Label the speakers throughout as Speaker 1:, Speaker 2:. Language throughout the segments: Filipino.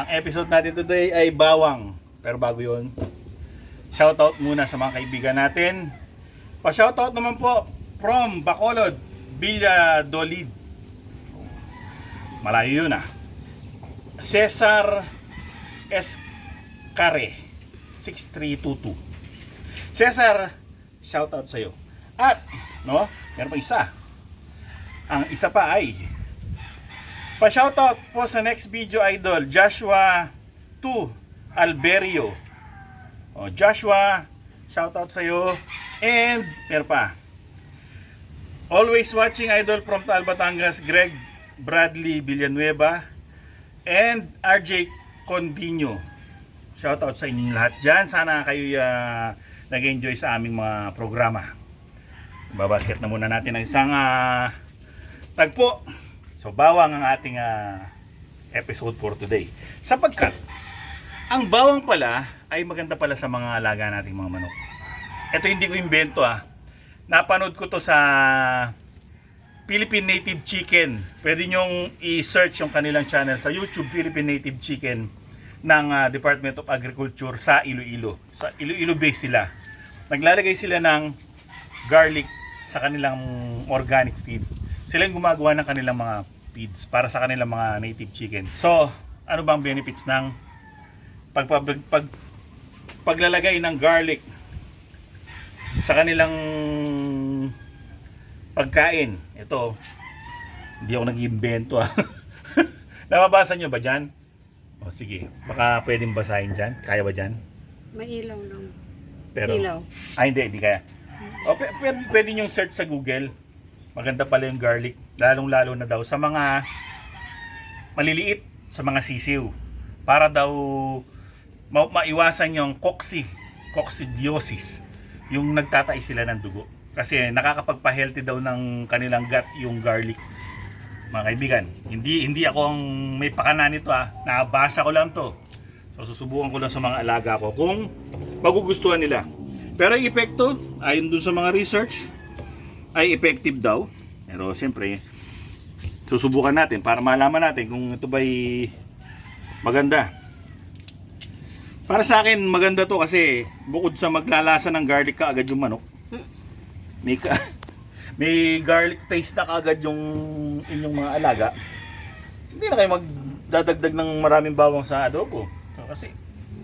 Speaker 1: Ang episode natin today ay bawang. Pero bago yun, shoutout muna sa mga kaibigan natin. Pa-shoutout naman po from Bacolod, Villa Dolid. Malayo yun ah. Cesar Escare 6322. Cesar, shoutout sa'yo. At, no, meron pa isa. Ang isa pa ay Pa-shoutout po sa next video idol, Joshua 2 Alberio. O, Joshua, shoutout sa iyo. And, meron pa. Always watching idol from Taal Greg Bradley Villanueva and RJ Condino. Shoutout sa inyong lahat dyan. Sana kayo uh, nag-enjoy sa aming mga programa. Babasket na muna natin ang isang ah, tagpo. So bawang ang ating ah, episode for today. Sapagkat ang bawang pala ay maganda pala sa mga alaga nating mga manok. Ito hindi ko invento ah. Napanood ko to sa Philippine Native Chicken. Pwede nyong i-search yung kanilang channel sa YouTube Philippine Native Chicken ng ah, Department of Agriculture sa Iloilo. Sa Iloilo base sila. Naglalagay sila ng garlic sa kanilang organic feed. Sila yung gumagawa ng kanilang mga feeds para sa kanilang mga native chicken. So, ano bang benefits ng pag, pag, pag paglalagay ng garlic sa kanilang pagkain? Ito, hindi ako nag-invento ah. Nababasa nyo ba dyan? O sige, baka pwedeng basahin dyan. Kaya ba dyan?
Speaker 2: May ilaw lang.
Speaker 1: Pero,
Speaker 2: Ilaw.
Speaker 1: Ah, hindi, hindi kaya. O, p- pwede, pwede nyo search sa Google. Maganda pala yung garlic. Lalong-lalo na daw sa mga maliliit, sa mga sisiw. Para daw ma- maiwasan yung cocci, coccidiosis. Yung nagtatai sila ng dugo. Kasi nakakapagpa-healthy daw ng kanilang gut yung garlic. Mga kaibigan, hindi hindi ako ang may pakana nito ah. Nabasa ko lang to. So susubukan ko lang sa mga alaga ko kung magugustuhan nila. Pero yung epekto, ayon dun sa mga research, ay effective daw. Pero siyempre, susubukan natin para malaman natin kung ito ba'y maganda. Para sa akin, maganda to kasi bukod sa maglalasa ng garlic ka agad yung manok, may, ka, may garlic taste na kaagad yung inyong mga alaga. Hindi na kayo magdadagdag ng maraming bawang sa adobo. So, kasi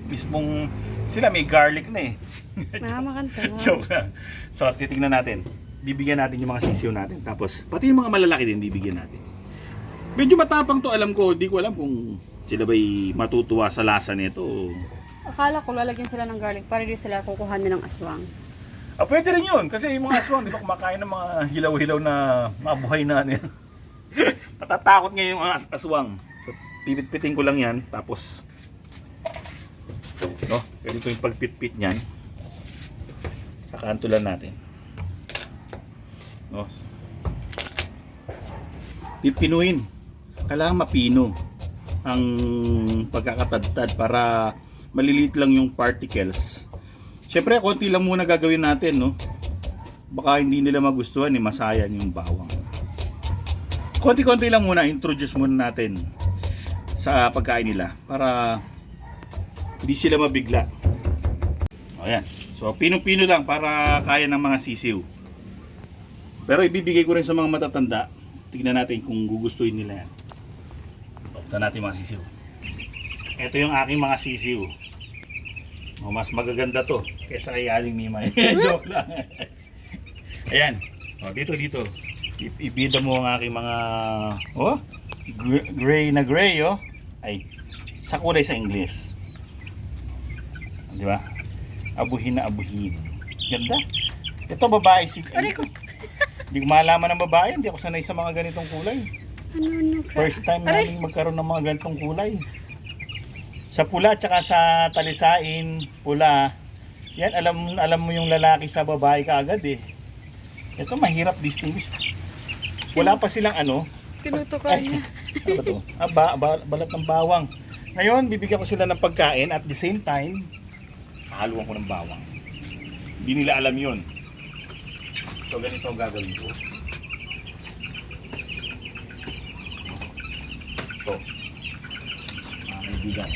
Speaker 1: mismong sila may garlic na eh.
Speaker 2: Nakamakanta.
Speaker 1: Joke lang. So, titignan natin. Bibigyan natin yung mga sisiyo natin. Tapos, pati yung mga malalaki din, bibigyan natin. Medyo matapang to, alam ko. Di ko alam kung sila ba'y matutuwa sa lasa nito. o-
Speaker 2: Akala ko lalagyan sila ng garlic para di sila kukuha ng aswang.
Speaker 1: Ah, pwede rin yun. Kasi yung mga aswang, di ba, kumakain ng mga hilaw-hilaw na mabuhay na ano yan. Matatakot ngayon yung as aswang. So, pipit-pitin ko lang yan. Tapos, no, pwede ko yung pagpit-pit niyan. Kakantulan natin. No. Pipinuin. Kailangan mapino ang pagkakatadtad para maliliit lang yung particles. Siyempre, konti lang muna gagawin natin, no? Baka hindi nila magustuhan, eh, masayang yung bawang. Konti-konti lang muna, introduce muna natin sa pagkain nila para hindi sila mabigla. O yan. So, pino-pino lang para kaya ng mga sisiw. Pero ibibigay ko rin sa mga matatanda. Tignan natin kung gugustuhin nila yan. Ito natin mga sisiw. Ito yung aking mga sisiw. O, mas magaganda to kaysa kay Aling Mimay. Joke lang. Ayan. O, dito, dito. I- ibida mo ang aking mga... Oh, gr- gray na gray, oh. Ay, sa kulay sa English. Di ba? Abuhin na abuhin. Ganda. Ito babae si...
Speaker 2: Aray ko.
Speaker 1: Hindi ko malaman ng babae. Hindi ako sanay sa mga ganitong kulay.
Speaker 2: Ano, ano ka?
Speaker 1: First time
Speaker 2: Aray.
Speaker 1: namin magkaroon ng mga ganitong kulay. Sa pula tsaka sa talisain, pula. Yan, alam alam mo yung lalaki sa babae kaagad eh. Ito mahirap distinguish. Wala pa silang ano.
Speaker 2: Tinutukan niya.
Speaker 1: Ano to? Ah, ba, ba- balat ng bawang. Ngayon, bibigyan ko sila ng pagkain at the same time, haluan ko ng bawang. Hindi nila alam yun. So, ganito ang gagawin ko. Ito. Mga kaibigan.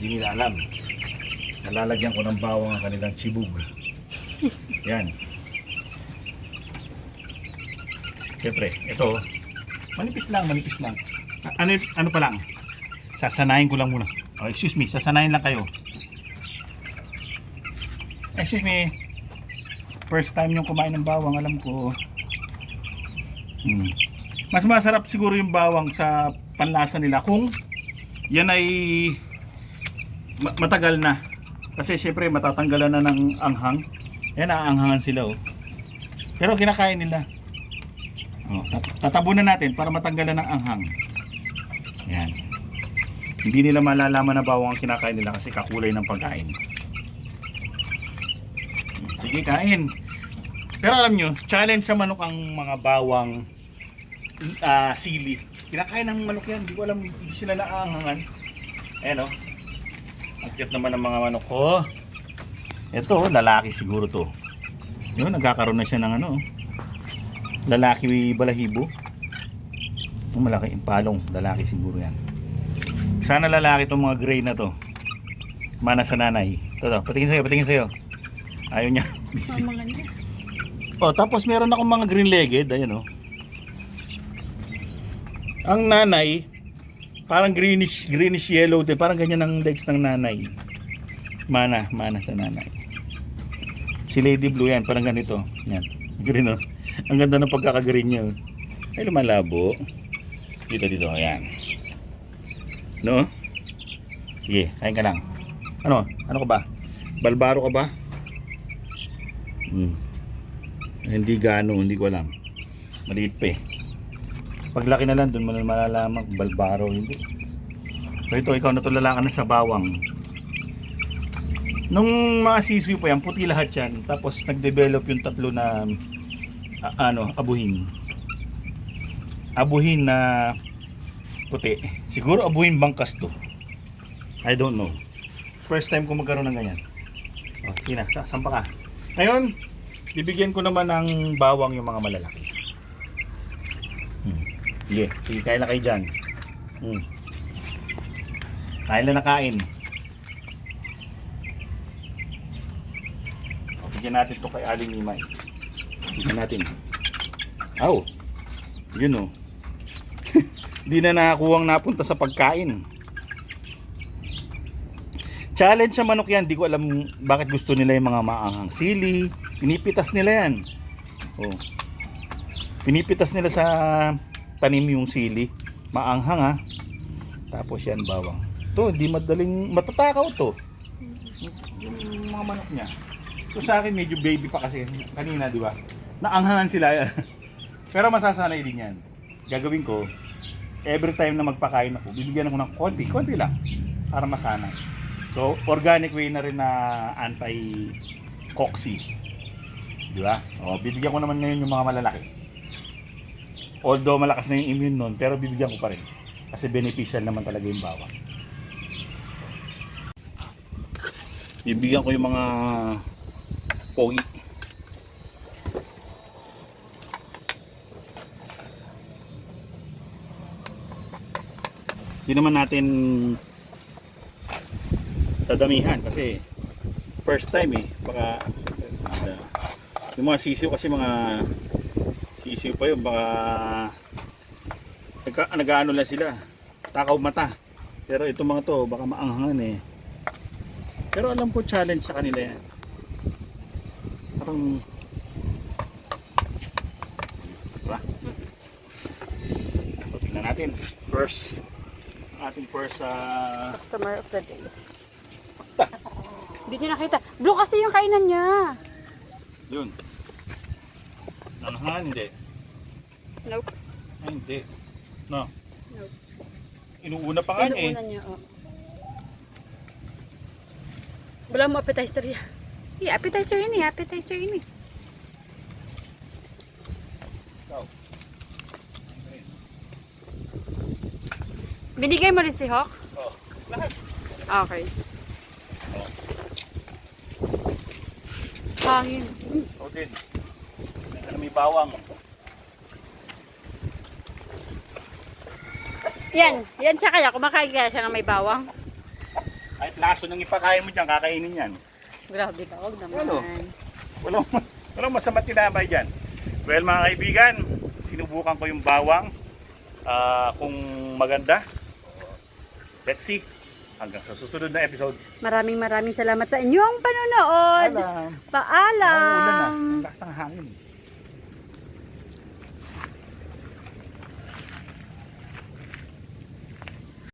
Speaker 1: Hindi nila alam. Nalalagyan ko ng bawang ang kanilang chibug. Yan. Siyempre, ito, manipis lang, manipis lang. Ano, ano pa lang? Sasanayin ko lang muna. Oh, excuse me, sasanayin lang kayo. Excuse me. First time yung kumain ng bawang, alam ko. Hmm. Mas masarap siguro yung bawang sa panlasa nila kung yan ay ma- matagal na. Kasi syempre matatanggalan na ng anghang. Yan aanghangan sila oh. Pero kinakain nila. Oh, tat- tatabunan natin para matanggalan ng anghang. Yan. Hindi nila malalaman na bawang ang kinakain nila kasi kakulay ng pagkain. Sige, kain. Pero alam nyo, challenge sa manok ang mga bawang ah, sili. Kinakain ng manok yan. Hindi ko alam, hindi sila naaangangan. Ayan o. Ang cute naman ng mga manok ko. Ito, lalaki siguro to. Yun, nagkakaroon na siya ng ano. Lalaki balahibo. Ang malaki yung palong. Lalaki siguro yan. Sana lalaki itong mga gray na to. Mana sa nanay. Ito, to, patingin sa'yo, patingin sa'yo. Ayaw niya. Busy. Oh, tapos meron akong mga green-legged, ayan oh. Ang nanay, parang greenish greenish yellow din, parang ganyan ang legs ng nanay. Mana, mana sa nanay. Si Lady Blue yan, parang ganito. Yan. Green oh. Ang ganda ng pagkaka-green niya. oh. Ay lumalabo. Dito dito, ayan. No? Sige, kain ka lang. Ano? Ano ka ba? Balbaro ka ba? Hmm. Hindi gaano, hindi ko alam. Maliit pa eh. Paglaki na lang, doon mo na malalaman balbaro hindi. So ito, ikaw natulala ka na sa bawang. Nung mga sisiyo pa yan, puti lahat yan. Tapos nag-develop yung tatlo na a- ano, abuhin. Abuhin na puti. Siguro abuhin bangkas to. I don't know. First time ko magkaroon ng ganyan. O, Tina, sa- sampa ka. Ngayon, bibigyan ko naman ng bawang yung mga malalaki. Hmm. Sige, sige, kain na kayo dyan. Hmm. Kain na na kain. O, bigyan natin to kay Aling Nimay. Bigyan natin. Aw, yun o. Di na nakakuhang napunta sa pagkain. Challenge sa manok yan. Di ko alam bakit gusto nila yung mga maanghang sili. Pinipitas nila yan. Oh. Pinipitas nila sa tanim yung sili. Maanghang ha. Tapos yan bawang. To, hindi madaling matatakaw to. Yung mga manok niya. So sa akin medyo baby pa kasi kanina, di ba? Naanghangan sila. Pero masasanay din yan. Gagawin ko, every time na magpakain ako, bibigyan ako ng konti, konti lang para masanay. So, organic way na rin na anti-coxy. Di ba? O, bibigyan ko naman ngayon yung mga malalaki. Although malakas na yung immune nun, pero bibigyan ko pa rin. Kasi beneficial naman talaga yung bawang. Bibigyan ko yung mga pogi. Hindi naman natin dadamihan kasi first time eh baka uh, yung mga sisiw kasi mga sisiw pa yun baka nagka, nag-ano lang sila takaw mata. Pero itong mga to baka maanghangan eh. Pero alam ko challenge sa kanila yan. Parang diba? Tingnan natin. First ating first uh,
Speaker 2: Customer of the day. Hindi niya nakita. Blue kasi yung kainan niya.
Speaker 1: Yun. Nanahan, hindi.
Speaker 2: Nope.
Speaker 1: Ay, hindi. No.
Speaker 2: Nope.
Speaker 1: Inuuna pa nga niya eh.
Speaker 2: Inuunan niya, oh. Wala mo appetizer yan. Yeah, appetizer yun eh. Appetizer yun eh.
Speaker 1: Ikaw.
Speaker 2: Binigay mo rin si Hawk?
Speaker 1: Oh, lahat.
Speaker 2: Okay. Hangin.
Speaker 1: Ikaw din. May bawang.
Speaker 2: Yan, yan siya kaya. Kumakain kaya siya ng may bawang.
Speaker 1: Kahit laso nang ipakain mo dyan, kakainin yan.
Speaker 2: Grabe ka, huwag naman.
Speaker 1: Ano? Walang, walang masama tinapay dyan. Well mga kaibigan, sinubukan ko yung bawang. Ah, kung maganda, let's see. Hanggang sa susunod na episode.
Speaker 2: Maraming maraming salamat sa inyong panonood.
Speaker 1: Alam.
Speaker 2: Paalam.
Speaker 1: Ang ulan na. Ang lakas ng hangin.